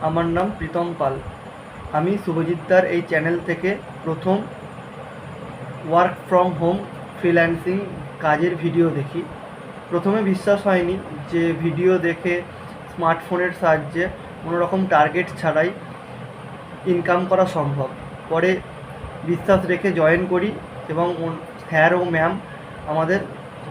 আমার নাম প্রীতম পাল। আমি শুভজিৎদার এই চ্যানেল থেকে প্রথম ওয়ার্ক ফ্রম হোম ফ্রিল্যান্সিং কাজের ভিডিও দেখি। প্রথমে বিশ্বাস হয়নি যে ভিডিও দেখে স্মার্টফোনের সাহায্যে কোনো রকম টার্গেট ছাড়াই ইনকাম করা সম্ভব। পরে বিশ্বাস রেখে জয়েন করি এবং স্যার ও ম্যাম আমাদের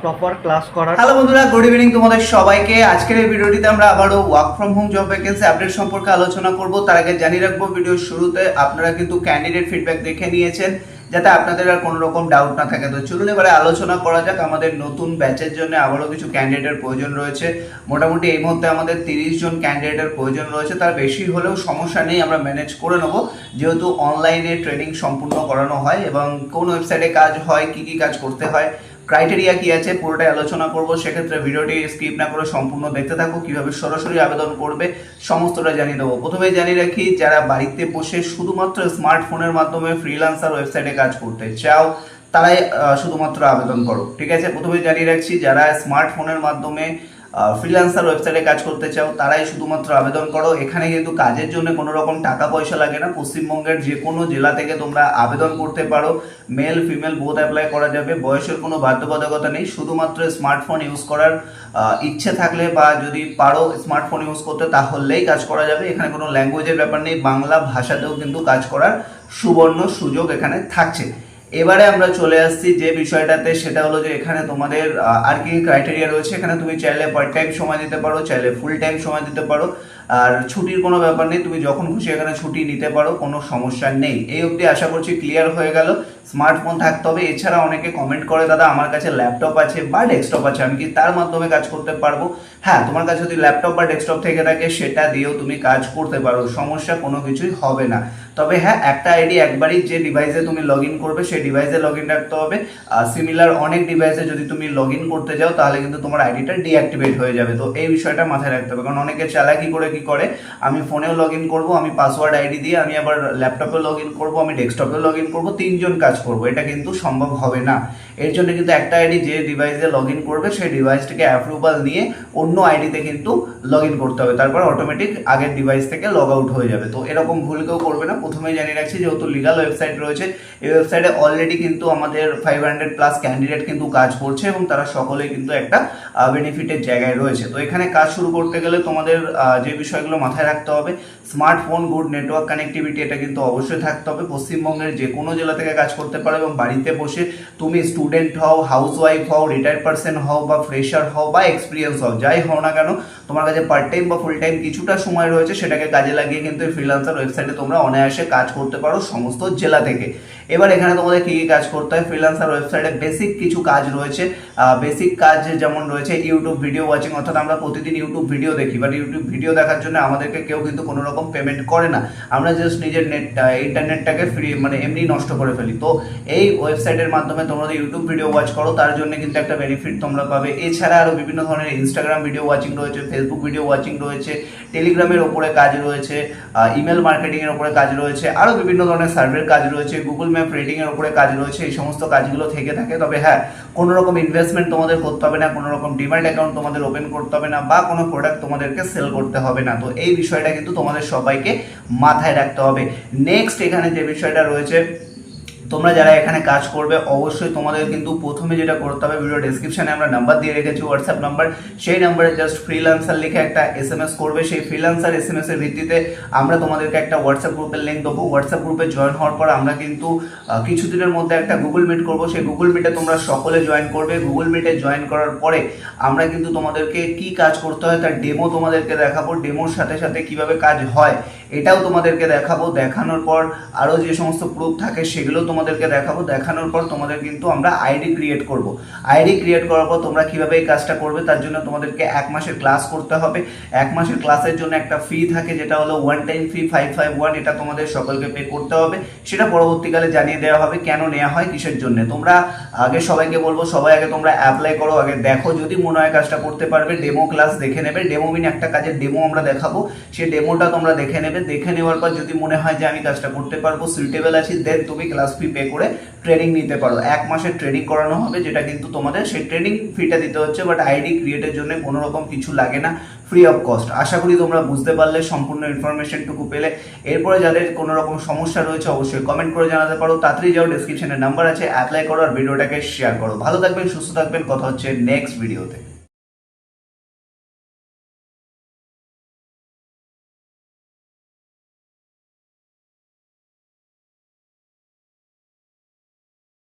প্রপার ক্লাস করার হ্যালো বন্ধুরা গুড ইভিনিং তোমাদের সবাইকে। আজকের এই ভিডিওটিতে আমরা আবারও work from home job vacancy update সম্পর্কে আলোচনা করব। তার আগে জানিয়ে রাখব ভিডিওর শুরুতে আপনারা কিন্তু ক্যান্ডিডেট ফিডব্যাক দেখে নিয়েছেন, যাতে আপনাদের আর কোনো রকম ডাউট না থাকে। তো চলুন এবারে আলোচনা করা যাক। আমাদের নতুন ব্যাচের জন্য আবারও কিছু ক্যান্ডিডেটের প্রয়োজন রয়েছে। মোটামুটি এই মুহূর্তে আমাদের তিরিশ জন ক্যান্ডিডেটের প্রয়োজন রয়েছে। তার বেশি হলেও সমস্যা নেই, আমরা ম্যানেজ করে নেব। যেহেতু অনলাইনে ট্রেনিং সম্পূর্ণ করানো হয় এবং কোন ওয়েবসাইটে কাজ হয়, কি কি কাজ করতে হয় ক্রাইটেরিয়া কি আছে, পুরোটাই আলোচনা করব। সেক্ষেত্রে ভিডিওটি স্কিপ না করে সম্পূর্ণ দেখতে থাকো, কীভাবে সরাসরি আবেদন করবে সমস্তটা জানিয়ে দেবো। প্রথমে জানিয়ে রাখি, যারা বাড়িতে বসে শুধুমাত্র স্মার্টফোনের মাধ্যমে ফ্রিলান্সার ওয়েবসাইটে কাজ করতে চাও, তারাই শুধুমাত্র আবেদন করো। ঠিক আছে? প্রথমে জানিয়ে রাখছি, যারা স্মার্টফোনের মাধ্যমে ফ্রিল্যান্সার ওয়েবসাইটে কাজ করতে চাও, তারাই শুধুমাত্র আবেদন করো। এখানে কিন্তু কাজের জন্য কোনো রকম টাকা পয়সা লাগে না। পশ্চিমবঙ্গের যে কোনো জেলা থেকে তোমরা আবেদন করতে পারো। মেল ফিমেল বোথ অ্যাপ্লাই করা যাবে। বয়সের কোনো বাধ্যবাধকতা নেই। শুধুমাত্র স্মার্টফোন ইউজ করার ইচ্ছে থাকলে বা যদি পারো স্মার্টফোন ইউজ করতে, তাহলেই কাজ করা যাবে। এখানে কোনো ল্যাঙ্গুয়েজের ব্যাপার নেই। বাংলা ভাষাতেও কিন্তু কাজ করার সুবর্ণ সুযোগ এখানে থাকছে। এবারে আমরা চলে আসছি যে বিষয়টাতে, সেটা হলো যে এখানে তোমাদের আর কি ক্রাইটেরিয়া রয়েছে। এখানে তুমি চাইলে পার্ট টাইম সময় দিতে পারো, চাইলে ফুল টাইম সময় দিতে পারো। আর ছুটির কোনো ব্যাপার নেই, তুমি যখন খুশি এখানে ছুটি নিতে পারো, কোনো সমস্যা নেই। এই অবধি আশা করছি ক্লিয়ার হয়ে গেল। স্মার্টফোন থাকতে হবে। এছাড়া অনেকে কমেন্ট করে, দাদা, আমার কাছে ল্যাপটপ আছে বা ডেস্কটপ আছে, আমি কি তার মাধ্যমে কাজ করতে পারব? হ্যাঁ তোমার কাছে যদি ল্যাপটপ বা ডেস্কটপ থেকে থাকে, সেটা দিয়েও তুমি কাজ করতে পারো। সমস্যা কোনো কিছুই হবে না। তবে হ্যাঁ একটা আইডি একবারই যে ডিভাইসে তুমি লগ ইন করবে, সেই ডিভাইসে লগ ইন রাখতে হবে। আর সিমিলার অনেক ডিভাইসে যদি তুমি লগ ইন করতে যাও, তাহলে কিন্তু তোমার আইডিটা ডিঅ্যাক্টিভেট হয়ে যাবে। তো এই বিষয়টা মাথায় রাখতে হবে। কারণ অনেকে চালাকি করে কি করে? আমি ফোনেও লগ ইন করব, আমি পাসওয়ার্ড আইডি দিয়ে আমি আবার ল্যাপটপে লগ ইন করব, আমি ডেস্কটপে লগ ইন করব, তিনজন কাজ করব। এটা কিন্তু সম্ভব হবে না। এর জন্য কিন্তু একটা আইডি যে ডিভাইসে লগ ইন করবে, সেই ডিভাইসটিকে অ্যাপ্রুভাল নিয়ে অন্য আইডিতে কিন্তু লগ ইন করতে হবে। তারপর অটোমেটিক আগের ডিভাইস থেকে লগ আউট হয়ে যাবে। তো এরকম ভুল কেউ করবে না। প্রথমেই জানিয়ে রাখছি, যেহেতু লিগাল ওয়েবসাইট রয়েছে, এই ওয়েবসাইটে অলরেডি কিন্তু আমাদের ফাইভ হান্ড্রেড প্লাস ক্যান্ডিডেট কিন্তু কাজ করছে এবং তারা সকলেই কিন্তু একটা বেনিফিটের জায়গায় রয়েছে। তো এখানে কাজ শুরু করতে গেলে তোমাদের যে বিষয়গুলো মাথায় রাখতে হবে। স্মার্টফোন, গুড নেটওয়ার্ক কানেক্টিভিটি এটা কিন্তু অবশ্যই থাকতে হবে। পশ্চিমবঙ্গের যে কোনো জেলা থেকে কাজ করতে পারো এবং বাড়িতে বসে তুমি স্টুডেন্ট হও হাউস ওয়াইফ হও রিটায়ার্ড পার্সন হও বা ফ্রেশার হও বা এক্সপিরিয়েন্স হও, যাই হও না কেন, তোমার কাছে পার্ট টাইম বা ফুল টাইম কিছুটা সময় রয়েছে, সেটাকে কাজে লাগিয়ে কিন্তু এই ফ্রিলান্সার ওয়েবসাইটে তোমরা অনায়াসে কাজ করতে পারো সমস্ত জেলা থেকে। এবার এখানে তোমাদের কী কী কাজ করতে হয়? ফ্রিলান্সার ওয়েবসাইটে বেসিক কিছু কাজ রয়েছে। বেসিক কাজ যেমন রয়েছে ইউটিউব ভিডিও ওয়াচিং অর্থাৎ আমরা প্রতিদিন ইউটিউব ভিডিও দেখি বাট ইউটিউব ভিডিও দেখার জন্য আমাদেরকে কেউ কিন্তু কোনো রকম পেমেন্ট করে না। আমরা জাস্ট নিজের নেট ইন্টারনেটটাকে ফ্রি মানে এমনি নষ্ট করে ফেলি। তো এই ওয়েবসাইটের মাধ্যমে তোমরা ইউটিউব ভিডিও ওয়াচ করো, তার জন্য কিন্তু একটা বেনিফিট তোমরা পাবে। এছাড়া আরও বিভিন্ন ধরনের ইনস্টাগ্রাম ভিডিও ওয়াচিং রয়েছে ফেসবুক ভিডিও ওয়াচিং রয়েছে টেলিগ্রামের ওপরে কাজ রয়েছে ইমেল মার্কেটিংয়ের ওপরে কাজ রয়েছে আরও বিভিন্ন ধরনের সার্ভের কাজ রয়েছে গুগল ম্যাপ রেটিংয়ের ওপরে কাজ রয়েছে, এই সমস্ত কাজগুলো থেকে থাকে। তবে হ্যাঁ কোনো রকম ইনভেস্টমেন্ট তোমাদের করতে হবে না, কোনো রকম ডিমান্ড অ্যাকাউন্ট তোমাদের ওপেন করতে হবে না, বা কোনো প্রোডাক্ট তোমাদেরকে সেল করতে হবে না। তো এই বিষয়টা কিন্তু তোমাদের সবাইকে মাথায় রাখতে হবে। নেক্সট এখানে যে বিষয়টা রয়েছে তোমরা যারা এখানে কাজ করবে, অবশ্যই তোমাদের কিন্তু প্রথমে যেটা করতে হবে ভিডিও ডেসক্রিপশনে আমরা নাম্বার দিয়ে রেখেছি হোয়াটসঅ্যাপ নাম্বার সেই নাম্বারে জাস্ট ফ্রিলান্সার লিখে একটা এস এম এস করবে। সেই ফ্রিলান্সার এস এম এস এর ভিত্তিতে আমরা তোমাদেরকে একটা হোয়াটসঅ্যাপ গ্রুপের লিঙ্ক দেবো। হোয়াটসঅ্যাপ গ্রুপে জয়েন হওয়ার পর আমরা কিন্তু কিছুদিনের মধ্যে একটা গুগল মিট করব। সেই গুগল মিটে তোমরা সকলে জয়েন করবে। গুগল মিটে জয়েন করার পরে আমরা কিন্তু তোমাদেরকে কি কাজ করতে হয়, তার ডেমো তোমাদেরকে দেখাবো। ডেমোর সাথে সাথে কীভাবে কাজ হয়, এটাও তোমাদেরকে দেখাবো। দেখানোর পর আরও যে সমস্ত প্রুফ থাকে, সেগুলো তোমাদেরকে দেখাবো। দেখানোর পর তোমাদের কিন্তু আমরা আইডি ক্রিয়েট করব। আইডি ক্রিয়েট করার পর তোমরা কীভাবে এই কাজটা করবে, তার জন্য তোমাদেরকে এক মাসের ক্লাস করতে হবে। এক মাসের ক্লাসের জন্য একটা ফি থাকে, যেটা হলো one time fee five five one এটা তোমাদের সকলকে পে করতে হবে। সেটা পরবর্তীকালে জানিয়ে দেওয়া হবে কেন নেওয়া হয়, কিসের জন্য। তোমরা আগে সবাইকে বলব, সবাই আগে তোমরা অ্যাপ্লাই করো, আগে দেখো। যদি মনে হয় কাজটা করতে পারবে ডেমো ক্লাস দেখে নেবে। ডেমো মিন একটা কাজের ডেমো আমরা দেখাবো। সেই ডেমোটা তোমরা দেখে নেবে। দেখে নেওয়ার পর যদি মনে হয় যে আমি কাজটা করতে পারব সুইটেবল আছি দেন তুমি ক্লাস ফি পে করে ট্রেনিং নিতে পারো। এক মাসের ট্রেনিং করানো হবে, যেটা কিন্তু তোমাদের সেই ট্রেনিং ফিটা দিতে হচ্ছে বাট আইডি ক্রিয়েটের জন্য কোনো রকম কিছু লাগে না ফ্রি অফ কস্ট আশা করি তোমরা বুঝতে পারলে, সম্পূর্ণ ইনফরমেশনটুকু পেলে। এরপরে যাদের কোনো রকম সমস্যা রয়েছে, অবশ্যই কমেন্ট করে জানাতে পারো। তাড়াতাড়ি যাও ডিসক্রিপশনে নাম্বার আছে অ্যাপ্লাই করো আর ভিডিওটাকে শেয়ার করো। ভালো থাকবেন, সুস্থ থাকবেন, কথা হচ্ছে নেক্সট ভিডিওতে